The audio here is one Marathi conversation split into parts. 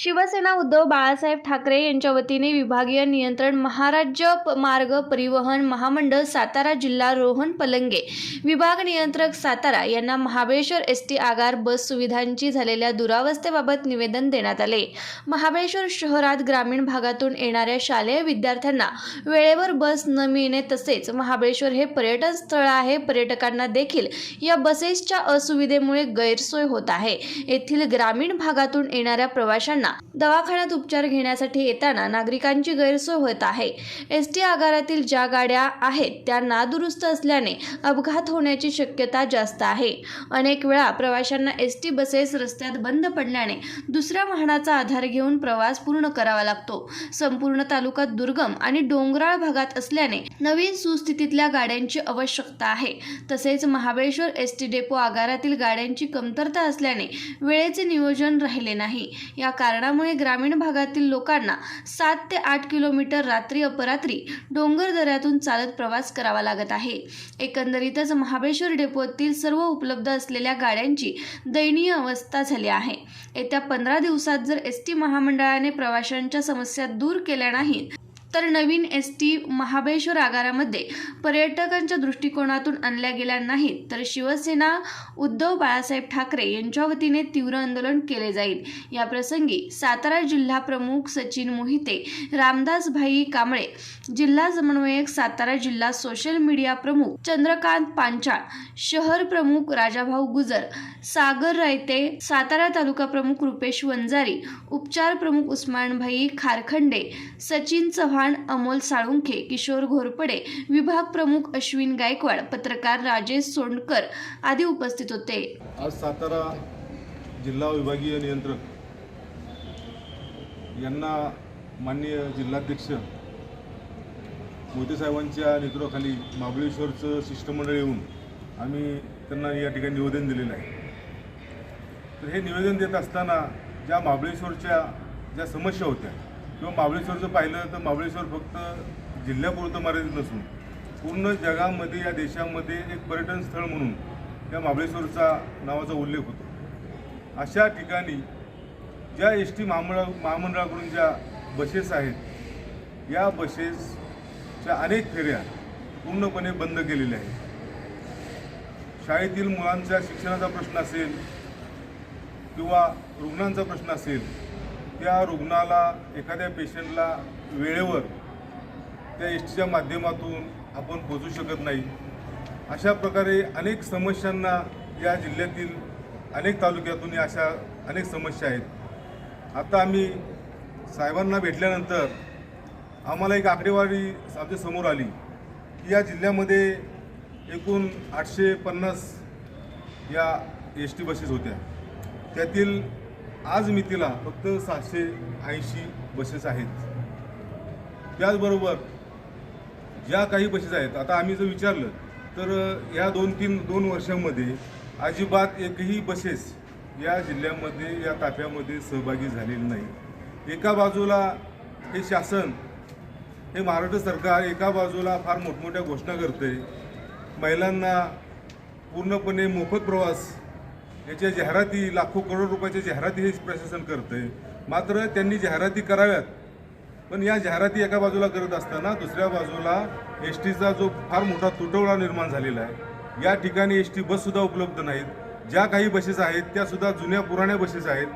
शिवसेना उद्धव बाळासाहेब ठाकरे यांच्या वतीने विभागीय नियंत्रण महाराज्य प- मार्ग परिवहन महामंडळ सातारा जिल्हा रोहन पलंगे विभाग नियंत्रक सातारा यांना महाबळेश्वर एस टी आगार बस सुविधांची झालेल्या दुरावस्थेबाबत निवेदन देण्यात आले. महाबळेश्वर शहरात ग्रामीण भागातून येणाऱ्या शालेय विद्यार्थ्यांना वेळेवर बस न मिळणे तसेच महाबळेश्वर हे पर्यटन स्थळ आहे. पर्यटकांना देखील या बसेसच्या असुविधेमुळे गैरसोय होत आहे. येथील ग्रामीण भागातून येणाऱ्या प्रवाशांना दवाखान्यात उपचार घेण्यासाठी येताना नागरिकांची गैरसोय होत आहे. एस टी आगारातील ज्या गाड्या आहेत त्या नादुरुस्त असल्याने अपघात होण्याची शक्यता जास्त आहे. अनेक वेळा प्रवाशांना एस टी बसेस रस्त्यात बंद पडल्याने दुसऱ्या वाहनाचा आधार घेऊन प्रवास पूर्ण करावा लागतो. संपूर्ण तालुका दुर्गम आणि डोंगराळ भागात असल्याने नवीन सुस्थितीतल्या गाड्यांची आवश्यकता आहे. तसेच महाबळेश्वर एस टी डेपो आगारातील गाड्यांची कमतरता असल्याने वेळेचे नियोजन राहिले नाही. या कारण कारणामुळे ग्रामीण भागातील लोकांना सात ते आठ किलोमीटर रात्री अपरात्री डोंगर दऱ्यातून चालत प्रवास करावा लागत आहे. एकंदरीतच महाबळेश्वर डेपोतील सर्व उपलब्ध असलेल्या गाड्यांची दयनीय अवस्था झाली आहे. येत्या पंधरा दिवसात जर एस टी महामंडळाने प्रवाशांच्या समस्या दूर केल्या नाहीत तर नवीन एस टी महाबळेश्वर आगारामध्ये पर्यटकांच्या दृष्टिकोनातून आणल्या गेल्या नाहीत तर शिवसेना उद्धव बाळासाहेब ठाकरे यांच्या वतीने तीव्र आंदोलन केले जाईल. या प्रसंगी सातारा जिल्हा प्रमुख सचिन मोहिते रामदास भाई कांबळे जिल्हा समन्वयक सातारा जिल्हा सोशल मीडिया प्रमुख चंद्रकांत पांचाळ शहर प्रमुख राजाभाऊ गुजर सागर रायते सातारा तालुका प्रमुख रुपेश वंजारी उपचार प्रमुख उस्मानभाई खारखंडे सचिन चव्हाण अमोल साळुंखे किशोर घोरपडे विभाग प्रमुख अश्विन गायकवाड पत्रकार राजेश सोंडकर आदी उपस्थित होते. आज सातारा जिल्हा विभागीय नियंत्रक यांना माननीय जिल्हाध्यक्ष मोदी साहेबांच्या नेतृत्वाखाली महाबळेश्वरचं शिष्टमंडळ येऊन आम्ही त्यांना या ठिकाणी निवेदन दिलेलं आहे. तर हे निवेदन देत असताना ज्या महाबळेश्वरच्या ज्या समस्या होत्या किंवा महाबळेश्वरचं पाहिलं तर महाबळेश्वर फक्त जिल्ह्यापुरतं मर्यादित नसून पूर्ण जगामध्ये या देशामध्ये एक पर्यटन स्थळ म्हणून या महाबळेश्वरचा नावाचा उल्लेख होतो. अशा ठिकाणी ज्या एस टी महामंडळा महामंडळाकडून ज्या बसेस आहेत या बसेसच्या अनेक फेऱ्या पूर्णपणे बंद केलेल्या आहेत. शाळेतील मुलांच्या शिक्षणाचा प्रश्न असेल किंवा रुग्णांचा प्रश्न असेल त्या रुग्णाला एखाद्या पेशंटला वेळेवर त्या एस टीच्या माध्यमातून आपण पोचू शकत नाही. अशा प्रकारे अनेक समस्यांना या जिल्ह्यातील अनेक तालुक्यातून अशा अनेक समस्या आहेत. आता आम्ही साहेबांना भेटल्यानंतर आम्हाला एक आकडेवारी आमच्यासमोर आली की या जिल्ह्यामध्ये एकूण आठशे पन्नास या एस टी बसेस होत्या. त्यातील आज मितीला फक्त सहाशे ऐंशी बसेस आहेत. त्याचबरोबर ज्या काही बसेस आहेत आता आम्ही जर विचारलं तर या दोन तीन दोन वर्षामध्ये अजिबात एकही बसेस या जिल्ह्यामध्ये या ताफ्यामध्ये सहभागी झालेली नाही. एका बाजूला हे शासन हे महाराष्ट्र सरकार एका बाजूला फार मोठमोठ्या घोषणा करते महिलांना पूर्णपणे मोफत प्रवास याच्या जाहिराती लाखो करोड रुपयाच्या जाहिराती हे प्रशासन करते मात्र त्यांनी जाहिराती कराव्यात. पण या जाहिराती एका बाजूला करत असताना दुसऱ्या बाजूला एस टीचा जो फार मोठा तुटवडा निर्माण झालेला आहे या ठिकाणी एस टी बससुद्धा उपलब्ध नाहीत. ज्या काही बसेस आहेत त्यासुद्धा जुन्या पुराण्या बसेस आहेत.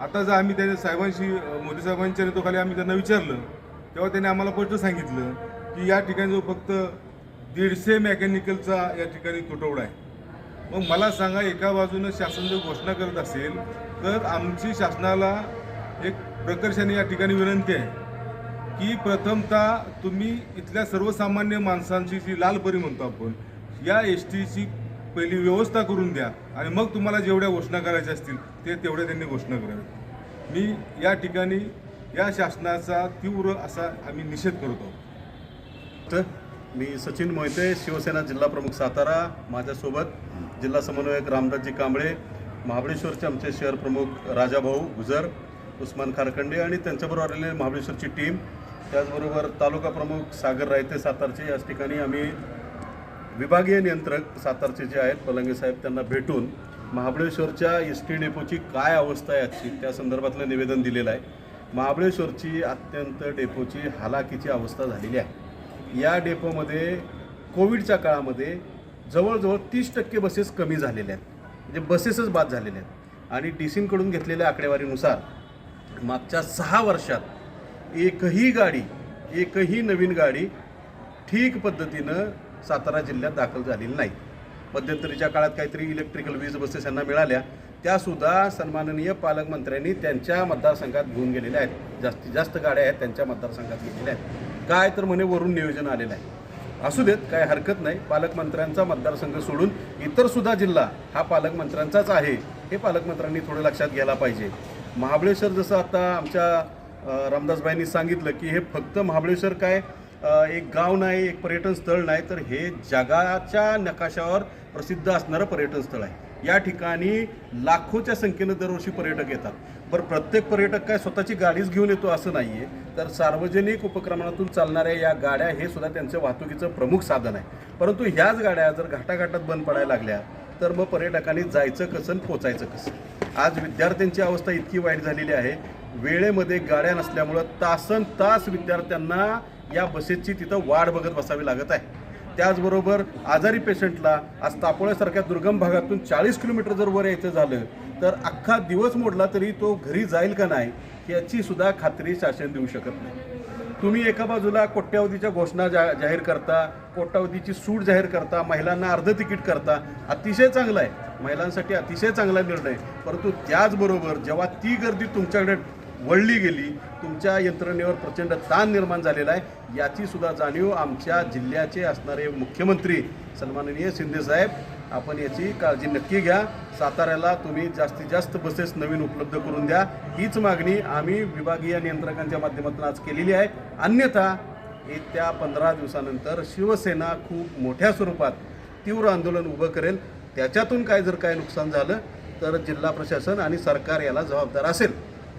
आता जर आम्ही त्याने साहेबांशी मोदी साहेबांच्या नेतृत्वाखाली आम्ही त्यांना विचारलं तेव्हा त्यांनी आम्हाला स्पष्ट सांगितलं की या ठिकाणी जो फक्त दीडशे मेकॅनिकलचा या ठिकाणी तुटवडा आहे. मग मला सांगा एका बाजूनं शासन जर घोषणा करत असेल तर आमची शासनाला एक प्रकर्षाने या ठिकाणी विनंती आहे की प्रथमतः तुम्ही इथल्या सर्वसामान्य माणसांची जी लालपरी म्हणतो आपण या एस टीची पहिली व्यवस्था करून द्या आणि मग तुम्हाला जेवढ्या घोषणा करायच्या असतील ते तेवढ्या त्यांनी घोषणा कराव्यात. मी या ठिकाणी या शासनाचा तीव्र असा आम्ही निषेध करतो तर मी सचिन मोहिते शिवसेना जिल्हा प्रमुख सातारा माझ्यासोबत जिल्हा समन्वयक रामदासजी कांबळे महाबळेश्वरचे आमचे शहर प्रमुख राजाभाऊ गुजर उस्मान खारखंडे आणि त्यांच्याबरोबर आलेले महाबळेश्वरची टीम. त्याचबरोबर तालुका प्रमुख सागर रायते सातारचे. याच ठिकाणी आम्ही विभागीय नियंत्रक सातारचे जे आहेत पलंगे साहेब त्यांना भेटून महाबळेश्वरच्या एस टी डेपोची काय अवस्था आहे आजची त्या संदर्भातलं निवेदन दिलेलं आहे. महाबळेश्वरची अत्यंत डेपोची हालाकीची अवस्था झालेली आहे. या डेपोमध्ये कोविडच्या काळामध्ये जवळजवळ तीस टक्के बसेस कमी झालेल्या आहेत. म्हणजे बसेसच बाद झालेल्या आहेत. आणि डी सींकडून घेतलेल्या आकडेवारीनुसार मागच्या सहा वर्षात एकही गाडी एकही नवीन गाडी ठीक पद्धतीनं सातारा जिल्ह्यात दाखल झालेली नाही. मध्यंतरीच्या काळात काहीतरी इलेक्ट्रिकल वीज बसेस यांना मिळाल्या. त्यासुद्धा सन्माननीय पालकमंत्र्यांनी त्यांच्या मतदारसंघात घेऊन गेलेल्या आहेत. जास्तीत जास्त गाड्या आहेत त्यांच्या मतदारसंघात गेलेल्या आहेत. काय तर म्हणे वरून नियोजन आलेलं आहे. असू देत काय हरकत नाही. पालकमंत्र्यांचा मतदारसंघ सोडून इतर सुद्धा जिल्हा हा पालकमंत्र्यांचाच आहे हे पालकमंत्र्यांनी थोडं लक्षात घ्यायला पाहिजे. महाबळेश्वर जसं आता आमच्या रामदासबाईंनी सांगितलं की हे फक्त महाबळेश्वर काय एक गाव नाही एक पर्यटन स्थळ नाही तर हे जगाच्या नकाशावर प्रसिद्ध असणारं पर्यटन स्थळ आहे. या ठिकाणी लाखोच्या संख्येनं दरवर्षी पर्यटक येतात. बरं प्रत्येक पर्यटक काय स्वतःची गाडीच घेऊन येतो असं नाही आहे तर सार्वजनिक उपक्रमातून चालणाऱ्या या गाड्या हे सुद्धा त्यांचं वाहतुकीचं प्रमुख साधन आहे. परंतु ह्याच गाड्या जर घाटाघाटात बंद पडायला लागल्या तर मग पर्यटकांनी जायचं कसं आणि पोचायचं कसं? आज विद्यार्थ्यांची अवस्था इतकी वाईट झालेली आहे. वेळेमध्ये गाड्या नसल्यामुळं तासन तास विद्यार्थ्यांना या बसेसची तिथं वाट बघत बसावी लागत आहे. त्याचबरोबर आजारी पेशंटला आज तापोळ्यासारख्या दुर्गम भागातून चाळीस किलोमीटर जर वर यायचं झालं तर अख्खा दिवस मोडला तरी तो घरी जाईल का नाही याची सुद्धा खात्री शासन देऊ शकत नाही. तुम्ही एका बाजूला कोट्यावधीच्या घोषणा जा जाहीर करता कोट्यावधीची सूट जाहीर करता महिलांना अर्ध तिकीट करता अतिशय चांगलं आहे. महिलांसाठी अतिशय चांगला निर्णय परंतु त्याचबरोबर जेव्हा ती गर्दी तुमच्याकडे वळली गेली. तुमच्या यंत्रणेवर प्रचंड ताण निर्माण झालेला आहे. याची सुद्धा जाणीव आमच्या जिल्ह्याचे असणारे मुख्यमंत्री सन्माननीय शिंदेसाहेब आपण याची काळजी नक्की घ्या. साताऱ्याला तुम्ही जास्तीत जास्त बसेस नवीन उपलब्ध करून द्या. हीच मागणी आम्ही विभागीय नियंत्रकांच्या माध्यमातून आज केलेली आहे. अन्यथा येत्या पंधरा दिवसानंतर शिवसेना खूप मोठ्या स्वरूपात तीव्र आंदोलन उभं करेल. त्याच्यातून काय जर काय नुकसान झालं तर जिल्हा प्रशासन आणि सरकार याला जबाबदार असेल.